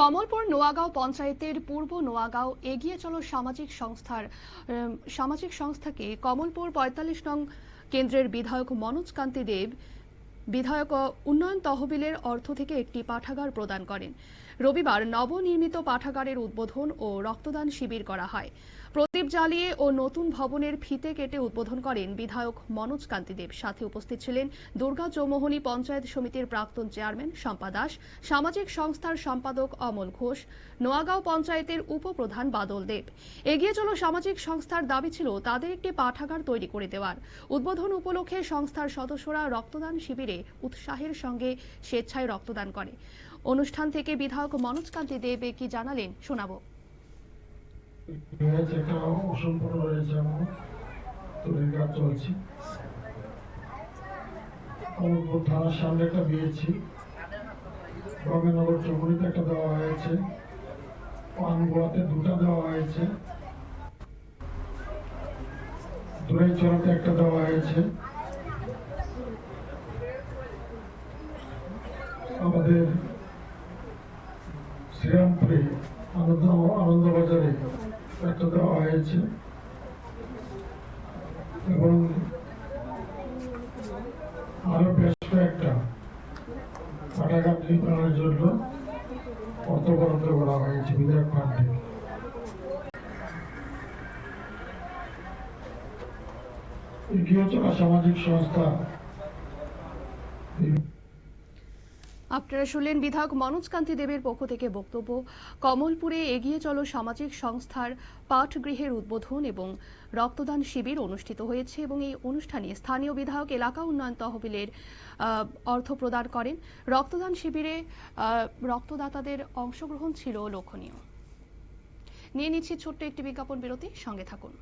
কমলপুর নোয়াগাঁও পঞ্চায়েতের পূর্ব নোয়াগাঁও এগিয়ে চলো সামাজিক সংস্থার সামাজিক সংস্থাকে। কমলপুর পঁয়তাল্লিশ নং কেন্দ্রের বিধায়ক মনোজ কান্তি দেব বিধায়ক উন্নয়ন তহবিলের অর্থ থেকে একটি পাঠাগার প্রদান করেন। রবিবার নবনির্মিত পাঠাগারের উদ্বোধন ও রক্তদান শিবির করা হয়। প্রদীপ জ্বালিয়ে ও নতুন ভবনের ফিতে কেটে উদ্বোধন করেন বিধায়ক মনোজ কান্তি দেব। সাথে উপস্থিত ছিলেন দুর্গা চৌমোহনী পঞ্চায়েত সমিতির প্রাক্তন চেয়ারম্যান শম্পা দাস, সামাজিক সংস্থার সম্পাদক অমল ঘোষ, নোয়াগাঁও পঞ্চায়েতের উপপ্রধান বাদল দেব। এগিয়ে চলো সামাজিক সংস্থার দাবি ছিল তাদের একটি পাঠাগার তৈরি করে দেওয়ার। উদ্বোধন উপলক্ষে সংস্থার সদস্যরা রক্তদান শিবিরে উৎসাহের সঙ্গে স্বেচ্ছায় রক্তদান করে। অনুষ্ঠান থেকে বিধায়ক মনোজ কান্তি দেব কি জানালেন শোনাবো। একটা অসম্পূর্ণ রয়েছে এখনও তৈরির কাজ চলছে। কমলপুর থানার সামনে একটা দিয়েছি রবীনগর চৌমুনিতে একটা দেওয়া হয়েছে। পানগুয়াতে দুটা দেওয়া হয়েছে। দূরের চড়াতে একটা দেওয়া হয়েছে। আমাদের শ্রীরামপুরে আনন্দ আনন্দবাজারে একটা দেওয়া হয়েছে। এবং আরও বেশ কয়েকটা নির্মাণের জন্য অর্থ বরাদ্দ করা হয়েছে বিধায়ক ফান্ডে এগিয়ে চলা সামাজিক সংস্থা। আপনারা শুনলেন বিধায়ক মনোজ কান্তি দেবের পক্ষ থেকে বক্তব্য। কমলপুরে এগিয়ে চলো সামাজিক সংস্থার পাঠগৃহের উদ্বোধন এবং রক্তদান শিবির অনুষ্ঠিত হয়েছে এবং এই অনুষ্ঠানে স্থানীয় বিধায়ক এলাকা উন্নয়ন তহবিলের অর্থ প্রদান করেন। রক্তদান শিবিরে রক্তদাতাদের অংশগ্রহণ ছিল লক্ষণীয় নিয়ে নিচ্ছি ছোট্ট একটি বিজ্ঞাপন বিরতি, সঙ্গে থাকুন।